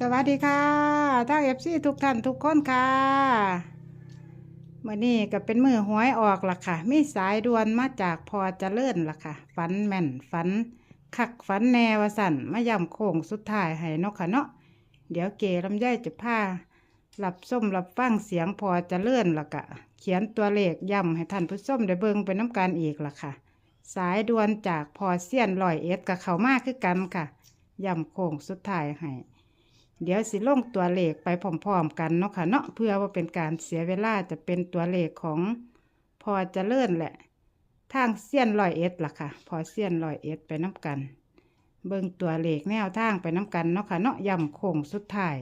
สวัสดีค่ะทั้งเอฟซีทุกท่านทุกคนค่ะมื่อนี้ก็เป็นมือหวยออกล่ะค่ะ มีสายด่วนมาจากพอจะเลื่อนล่ะค่ะ ฝันแม่นฝันคักฝันแนวสั่นมาย่ำโค้งสุดท้ายให้เนาะค่ะเนาะเดี๋ยวเกลำไยจะพาหลับส้มหลับฟังเสียงพอจะเลื่อนล่ะกะ เขียนตัวเลขย่ำให้ท่านผู้ชมได้เบิ่งไปน้ำกันอีกล่ะค่ะ สายด่วนจากพอเซียนลอยเอ็ดกับเขามากคือกันค่ะย่ำโค้งสุดท้ายให้ เดี๋ยวสิลงตัวเลขไปพร้อมๆกันเนาะค่ะเนาะเพื่อว่าเป็นการเสียเวลาจะเป็นตัวเลขของพอจะเลื่อนแหละ ทางเซียนลอยเอ็ดล่ะค่ะ พอเซียนลอยเอ็ดไปน้ำกัน เบิ่งตัวเลขแนวทางไปน้ำกันเนาะค่ะเนาะย่ำโค้งสุดท้าย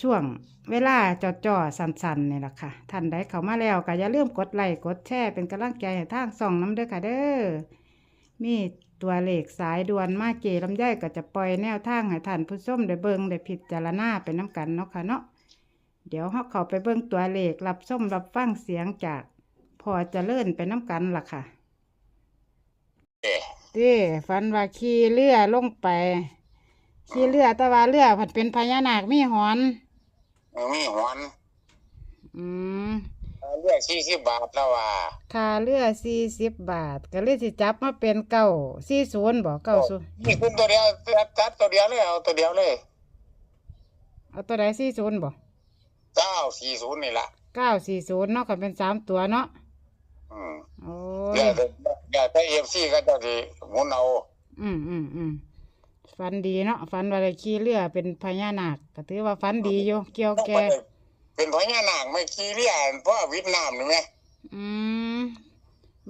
ช่วงเวลาจ่อๆสันๆนี่แหละค่ะ ท่านใดเข้ามาแล้วก็อย่าลืมกดไลค์กดแชร์เป็นกำลังใจให้ทางส่องน้ำเด้อค่ะเด้อมี ตัวเลขสายด่วนมาเกลำไยก็จะปล่อยแนวทางให้ท่านผู้ชมได้เบิ่งได้พิจารณาไปน้ำกันเนาะค่ะเนาะเดี๋ยวเราเข้าไปเบิ่งตัวเลขรับส้มรับฟังเสียงจากพอเจะเลื่อนไปน้ำกันล่ะค่ะเอ๊ะเด้ฝันว่าขี่เรือลงไป ขี่เรือแต่ว่าเรือผัดเป็นพญานาคมีหอน มีหวนอืม เรียกสี่สิบบาทแล้วว่าค่าเรือสี่สิบบาท ก็เลยสิจับมาเป็นเก้าสี่ศูนย์บอกเก้าศูนย์นี่คุณตัวเดียวจัดตัวเดียวเลยเอาตัวเดียวเลยเอาตัวใดสี่ศูนย์บอกเก้าสี่ศูนย์นี่ละเก้าสี่ศูนย์เนาะก็เป็นสามตัวเนาะอืมโอ้เดี๋ยยวเดี๋ยวถ้าเอฟซีก็จะสิหมุนเอาอืมอืมอืมฟันดีเนาะฟันว่าได้ขี่เรือเป็นพญานาคก็ถือว่าฟันดีอยู่เกี่ยวแก่ เป็นพญานาคไม่ขี้เรียนเพราะเวิดนามนี่ไหมอืม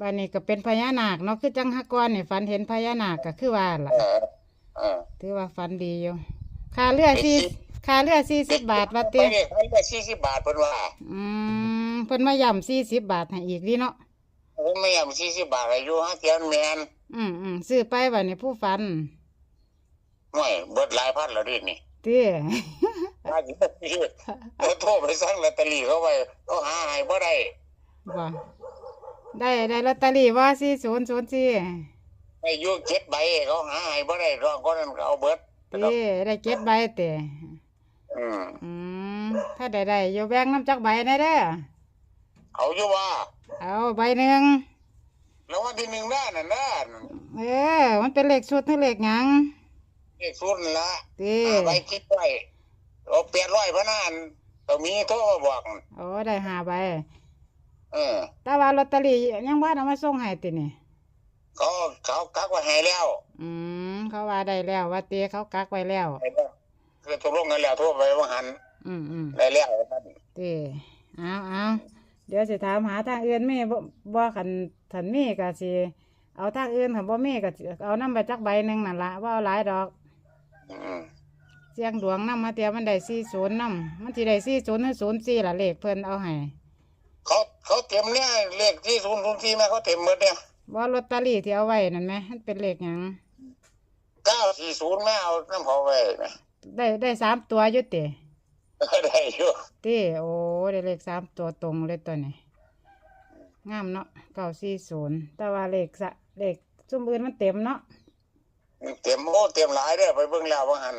บ้านนี้ก็เป็นพญานาคเนาะคือจังฮักกอนนี่ฝันเห็นพญานาคก็คือว่าล่ะเออเออถือว่าฝันดีอยู่ค่าเรือสี่ค่าเรือสี่สิบบาทว่าไปเต้เรียกเขาเรียกสี่สิบบาทเพิ่นว่าอืมเพิ่นมาย่ำสี่สิบบาทให้อีกดีเนาะผมไม่ยอมสี่สิบบาทอายุห้าเทียนแมนอืมอืมซื้อไปบัดนี้ผู้ฝันห่วยเบิดหลายพันแล้วดินี่เต้ ถ้าสิบปีเอาโทรไปสั่งลอตเตอรี่เขาไว้เขาหาให้บ่ได้บ่ได้ได้ลอตเตอรี่ว่าสี่ศูนย์ศูนย์สี่ไม่อยู่เจ็ดใบเขาหาให้บ่ได้รองคนนั้นก็เอาเบิดเต้ได้เก็บใบเต้อืมอืมถ้าได้ได้อยู่แบ่งน้ำจักใบแน่เด้อเอาอยู่ว่า เอาใบหนึ่งแล้ววันที่หนึ่งได้นั่นนะเออ มันเป็นเลขชุดหรือเลขหยังเลขศูนย์นั่นละเต้หาใบคิดไว้ เอาแปดร้อยพะนานต้องมีโทรมาบอก โอ้ได้ห้าใบเออแต่ว่าลอตเตอรี่ยังว่าเอามาส่งให้ตินี่เขาเขากักไว้ให้แล้ว อืมเขาว่าได้แล้ว ว่าเต้เขากักไว้แล้วให้แล้ว คือตกลงกันแล้วโทรไปว่าหัน อืมอืมได้แล้วนั่นเต้เอาเอาเดี๋ยวสิถามหาทางอื่นมีบ่บ่คันถันมีก็สิเอาทางอื่นคันบ่มีก็สิเอานำไปจักใบหนึงนั่นล่ะว่าเอาหลายดอก อืมเสียงดวงนำมาเตียมันได้40นำมันสิได้40หรือ04ล่ะเลขเพิ่นเอาให้เขาเขาเตรียมเนี่ยเลขที่ศูนย์ศูนย์สี่มาเขาเตรียมหมดเนี่ยบ่ลอตเตอรี่ที่เอาไว้นั่นแหมมันเป็นเลขหยังเก้าสี่ศูนย์ไม่เอาน้ำพอไว้ไหมได้ได้สามตัวอยู่ติได้อยู่ติโอ้ได้เลขสามตัวตรงเลยตัวนี้งามเนาะ940แต่ว่าเลขสะเลขซุมอื่นมันเต็มเนาะเตรียมโอ้เตรียมหลายเด้อไปเบิ่งแล้วว่าหัน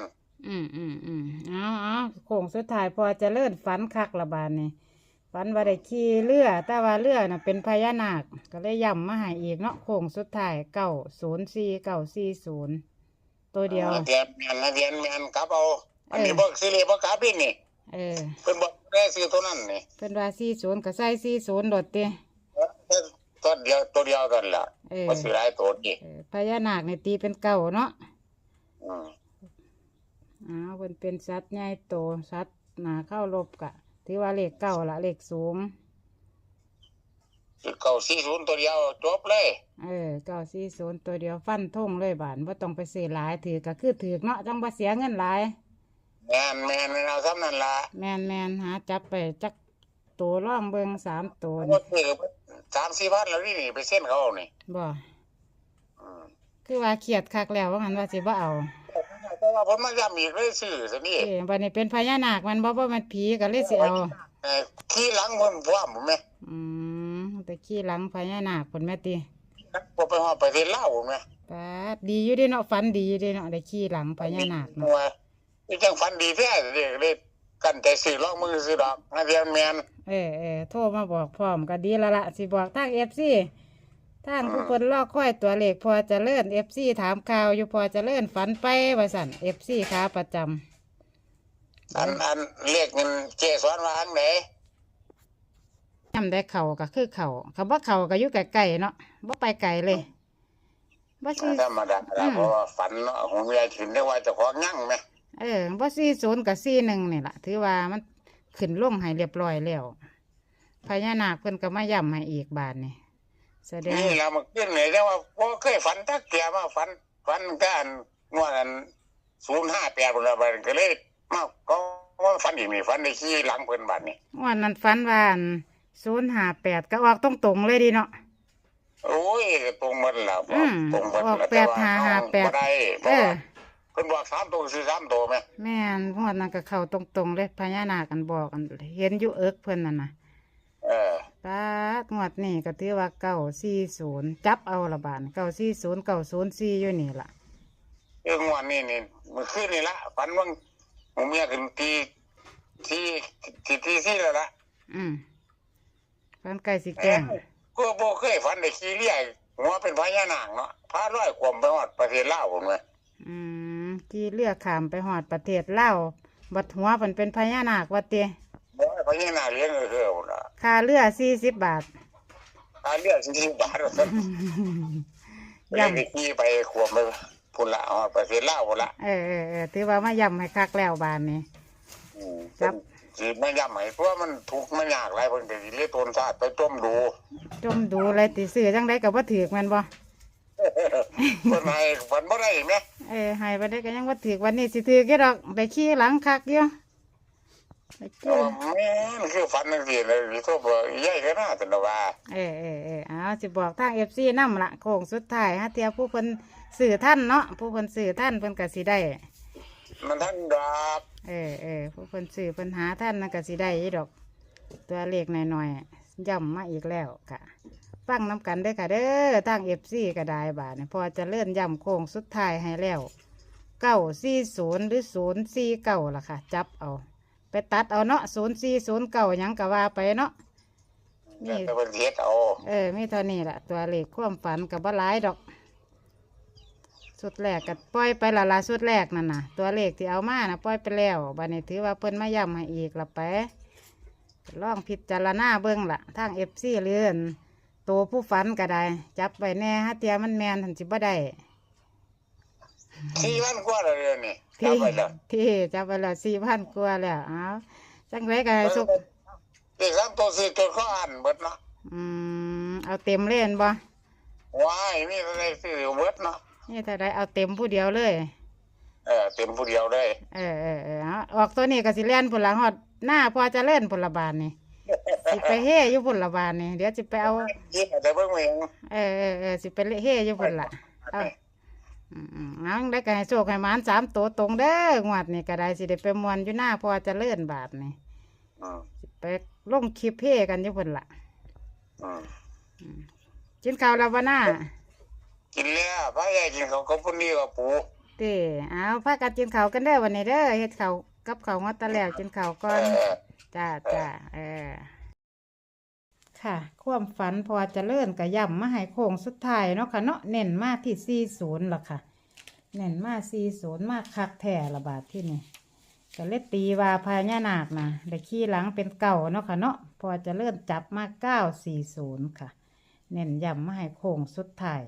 อืมอืมอืมเอาเอาโค้งสุดท้ายพอเจะเลื่อนฝันคักละบานนี่ฝันว่าได้ขี่เรือแต่ว่าเรือน่ะเป็นพญานาค ก็เลยย้ำมาให้อีกเนาะโค้งสุดท้ายเก้าศูนย์สี่เก้าสี่ศูนย์ตัวเดียวเตรียมแมนนะเตรียมแมนกลับเอาอันนี้เออบอกซื้อเลยบอกกลับนี่นี่เออเพิ่นบอกได้ซื้อตัวนั้นนี่เพิ่นว่าสี่ศูนย์ก็ใส่สี่ศูนย์โดดติตัวเดียวตัวเดียวกันล่ะเออบ่ซื้อหลายตัวนี่เออพญานาคในตีเป็นเก้าเนาะอืม อ้าวเพิ่นเป็นสัตว์ใหญ่โตสัตว์หนาเข้ารบกะถือว่าเลขเก้าละเลขสูงซื้อเก่าสี่ศูนย์ตัวเดียวจบเลย เออเก้าสี่ศูนย์ตัวเดียวฟันทงเลยบานว่าต้องไปซื้อหลายถือก็คือถือเนาะจังบ่เสียเงินหลาย แมนแมนเอาซ้ำนั่นล่ะแมนแมนหาจับไปจักตัวร่องเบิงสามตัวบ่นี่ซื้อสามสี่พันแล้วนี่นี่ไปเส้นเขาเอานี่บ่ อืมคือว่าเครียดคักแล้วว่างั้นว่าสิบ่เอา แต่ว่าผมมาย้ำอีกเลยซื้อซะนี่เอ้บัดนี้เป็นพญานาคมันบ่บ่แมันผีก็เลยสิเอาเอ่อขี่หลังมันพร้อมผมแม่อืมแต่ขี้หลังพญานาคพุ่นแม่ติบ่ไปฮอดไปเทศลาวผมแม่ปาดดีอยู่เด้เนาะฝันดีอยู่เด้เนาะได้ขี่หลังพญานาคเนาะว่าอีจังฝันดีแท้เด็กเด็กกันใจสื่อลองมือซื้อดอกนาเรียนแมนเออเออโทรมาบอกพร้อมก็ดีและละสิบอกทาง FC ทางผู้คนรอคอยตัวเลขพอเจะเลื่อน FC ถามข่าวอยู่พอเจะเลื่อนฝันไปว่าสั่น FC ขาประจำอันอันเรียกเงินเจสอนว่าอันไหนยำได้เข่าก็คือเข่าคำว่าเข่าก็อยู่ไกลๆเนาะบ่ไปไกลเลยบ่ซีธรรมดาละเพราะว่าฝันเนาะของยายถึงได้ว่าเจะของยั่งไหมเออบ่ซีศูนย์กับซีหนึ่งนี่ล่ะถือว่ามันขึ้นลงให้เรียบร้อยแล้วพญานาคเพิ่นก็มาย้ำให้อีกบาทนี่ แสดงนี่เรามาขึ้นเลยแต่ว่าพ่เคยฝันตักเกียมาฝันฝันกันงวดอันศูนย์ห้าแปดคนละใบก็เลยมาก็ว่าฝันอีกนี่ฝันในขี้หลังเพิ่นบัดนี่วันนั้นฝันว่าศูนย์ห้าแปดก็ออกตรงๆเลยดีเนาะ โอ้ยตรงหมันแล้วอืมตรงหมดออกแล้วแปดห้าห้าแปด บ่ได้เพเอราะอ ว่าเพิ่นบอกสามตัวซื้อสามตัวไหมแม่นงวดนั้นก็เข้าตรงๆเลยพญานาคกันบอกกันเห็นอยู่เอิกเพิ่นน่ะนะเออ ปาดงวดนี่ก็ถือว่าเก้าสี่ศูนย์จับเอาละบาทเก้าสี่ศูนย์เก้าศูนย์สี่อยู่นี่ล่ะเรื่องวันนี้นี่มันขึ้นนี่ละฝันว่าหมูเมียขึ้นทีที่ที่ที่ที่แล้วละอืมฝันไก่สิแกล้งก็บ่เคยฝันได้ขี้เลี้ยหัวเป็นพญานาคเนาะพาร้อยความไปฮอดประเทศลาวผมเลยอืมที่เลือกขามไปหอดประเทศลาวบัดหัวเพิ่นเป็นพญานาควัดเตบ่ให้ พญานาคเลี้ยงเออเออล่ะค่าเรือสี่สิบบาทอาเลี้ยงสิบบาทว่าซั่นย่เลยขี่ไปขวบไปพุ่นละฮอดประเทศลาวพุ่นละำเออเออเออถือว่ามาย่ำให้คักแล้วบานนี้ อืมครับ สิไม่ย้ำให้ตัวมันทุกข์มันยากหลายเพิ่นก็สิเลี้ยตนชาติไปต้มดู จมดูอะไรติซื้อจังได้กับว่าถือกแมันบ่เพิ่นให้ฝันบ่ได้แหมเออให้ไปได้ก็ยังว่าถือกวันนี้สิถือกแค่ดอกได้ขี้หลังคักอยู่ ได้แต่ขี้ว่าแม่นคือฝันจังซี่เลยสิโทษบ่ใหญ่ก็น่าแต่นว่าเออเออเออเอาสิบอกทางเอฟซีนำละโค้งสุดท้ายฮะเทียผู้เพิ่นสื่อท่านเนาะผู้เพิ่นสื่อท่านเพิ่นก็สิได้ มันท่านดอกเออเออผู้เพิ่นสื่อเพิ่นหาท่านนั่นก็สิได้อีดอก ตัวเลขหน่อยๆย่ำมาอีกแล้วค่ะฟังน้ำกันได้อค่ะเด้อทางเอฟซีก็ได้บาทเนี่ยพอจะเลื่อนย่ำโค้งสุดท้ายให้แล้วเก้าสี่ศูนย์หรือศูนย์สี่เก้าล่ะค่ะ จับเอา ไปตัดเอาเนาะศูนย์สี่ศูนย์เก้ายังก็ว่าไปเนาะ นี่ แต่เพิ่นเฮ็ดเอาเออมีเท่านี้แหละตัวเลขความฝันกับบ่หลายดอก สุดแรกก็ปล่อยไปละละสุดแรกนั่นน่ะ ตัวเลขที่เอามานะปล่อยไปแล้วบัดนี้ถือว่าเพิ่นมาย้ำให้อีกละไปลองพิจารณาเบิ่งละทางเอฟซีเลื่อนตัวผู้ฝันก็ได้ จับไปแน่ฮะเตียมันแมนทันสิบ่ได้สี่วันกว่าแล้วเดี๋ยวนี่ ที่จำไว้แล้ว ที่จับไปแล้วสี่พันกว่าแล้วเอาจังไรก็ให้สุกเด็กสามตัวสี่จนเขาอ่านเบิดเนาะอืมเอาเต็มเล่นบ่ว้ายมีอะไรซื้อเบิดเนาะนี่ถ้าได้เอาเต็มผู้เดียวเลย เออเต็มผู้เดียวได้ เออเออเออเอาออกตัวนี้ก็สิเล่นผลละหอดหน้าพอจะเล่นผลบาทนี่สิไปเฮ่อยู่ผลบาทนี่เดี๋ยวสิไปเอายิบแต่เบิ่งเองเออเออเออสิไปเฮ่อยู่ผลละเอา อืมอืมเอาได้ก็ให้โชคให้หมานสามตัวตรงเด้องวดนี่ก็ได้สิได้ไปมวนอยู่หน้าพอจะเลื่อนบาทนี่อืมสิไปลงคลิปเฮ่กันอยู่ผลละอืมกินข้าวแล้วบ่หน้ากินแล้วพระยายกินเขาวก็พุ่นนี่กับปูเต้เอาพากันกินข้าวกันเด้อวันนี้เด้อเฮ็ดข้าวกับข้าวงอตะแล้วกินข้าวก่อน เออ จ้าจ้าเออ ค่ะ ความฝันพอจะเลื่อนกระย่ำมาให้โค้งสุดท้ายเนาะค่ะเนาะเน้นมาที่สี่ศูนย์ล่ะค่ะ เน้นมาสี่ศูนย์มากคักแท่ระบาดที่นี่ก็เลยตีว่าพญานาคนะได้ขี้หลังเป็นเก่าเนาะค่ะเนาะพอจะเลื่อนจับมาเก้าสี่ศูนย์ค่ะ เน้นย้ำมาให้โค้งสุดท้าย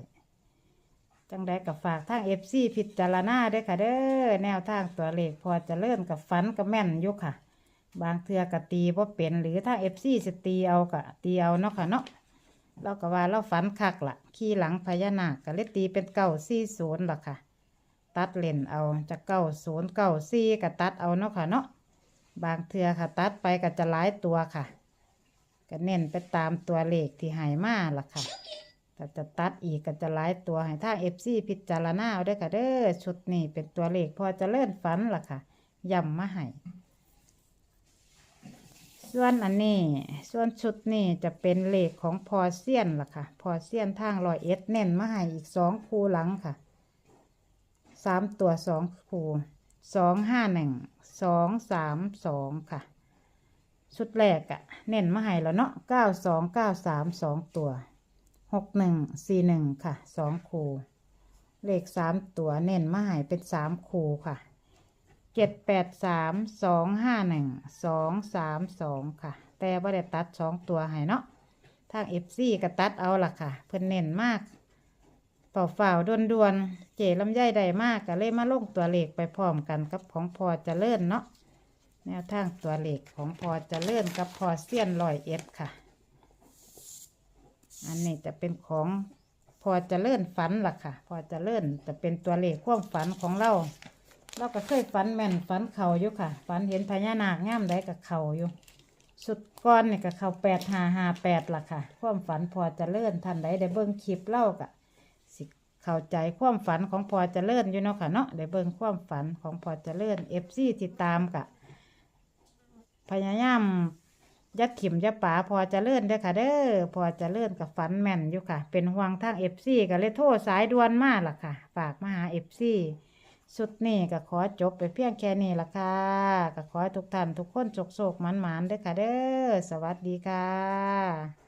จังได้กับฝากทางเอฟซีพิจารณาเด้ค่ะเด้อแนวทางตัวเลขพอจะเลื่อนกับฝันกับแม่นยู่ค่ะ บางเทือกตีบ่เป็นหรือถ้าเอฟซีสตีเอากะตีเอาเนาะค่ะเนาะเราก็ว่าเราฝันคักละขี่หลังพญานาคก็เลยตีเป็นเก้าสี่ศูนย์ละค่ะ ตัดเลนเอาจากเก้าศูนย์เก้าสี่ก็ตัดเอาเนาะค่ะเนาะบางเทือค่ะ ตัดไปก็จะหลายตัวค่ะ ก็เน้นไปตามตัวเลขที่หายมาล่ะค่ะถ้าจะตัดอีกก็จะหลายตัวให้ทางเอฟซีพิจารณาเอาด้วยค่ะเด้อชุดนี้เป็นตัวเลขพอจะเลื่อนฝันล่ะค่ะย้ำมาให้ส่วนอันนี้ ส่วนชุดนี้จะเป็นเลขของพอเซียนล่ะค่ะ พอเซียนทางรอยเอ็ดเน้นมาให้อีกสองคูหลังค่ะ สามตัวสองคูสองห้าหนึ่งสองสามสองค่ะ ชุดแรกอะเน้นมาให้แล้วเนาะเก้าสองเก้าสามสองตัวหกหนึ่งสี่หนึ่งค่ะสองคูเลขสามตัวเน้นมาให้เป็นสามคูค่ะเจ็ดแปดสามสองห้าหนึ่งสองสามสองค่ะ แต่ว่าได้ตัดสองตัวให้เนาะทางเอฟซีก็ตัดเอาล่ะค่ะ เพิ่นเน้นมาก เป่าฝ่าวดวนดวนๆ เจลำไยได้มากก็เลยมาลงตัวเลขไปพร้อมกันกับของพอเจะเลื่อนเนาะแนวทางตัวเลขของพอเจะเลื่อนกับพอเซียนลอยเอ็ดค่ะ อันนี้จะเป็นของพอเจะเลื่อนฝันล่ะค่ะ พอเจะเลื่อนจะเป็นตัวเลขความฝันของเรา เราก็เคยฝันแม่นฝันเข่าอยู่ค่ะ ฝันเห็นพญานาคง่ามได้กับเข่าอยู่ สุดก้อนนี่ก็เข่าแปดหาหาแปดล่ะค่ะ ความฝันพอเจะเลื่อนทันใดได้เบิ่งคลิปเล่ากะสิ เข้าใจความฝันของพอเจะเลื่อนอยู่เนาะค่ะเนาะได้เบิ่งความฝันของพอเจะเลื่อนเอฟซีติดตามกะพยายามยัดถิ่มยัดป๋าพอเจะเลื่อนเด้อค่ะเด้อพอเจะเลื่อนกับฝันแม่นอยู่ค่ะ เป็นห่วงทางเอฟซีก็เลยโทรสายด่วนมาล่ะค่ะ ฝากมาหาเอฟซีสุดนี่ก็ขอจบไปเพียงแค่นี้ละค่ะก็ขอให้ทุกท่านทุกคนโชคโชคหมันหมันเด้อค่ะเด้อสวัสดีค่ะ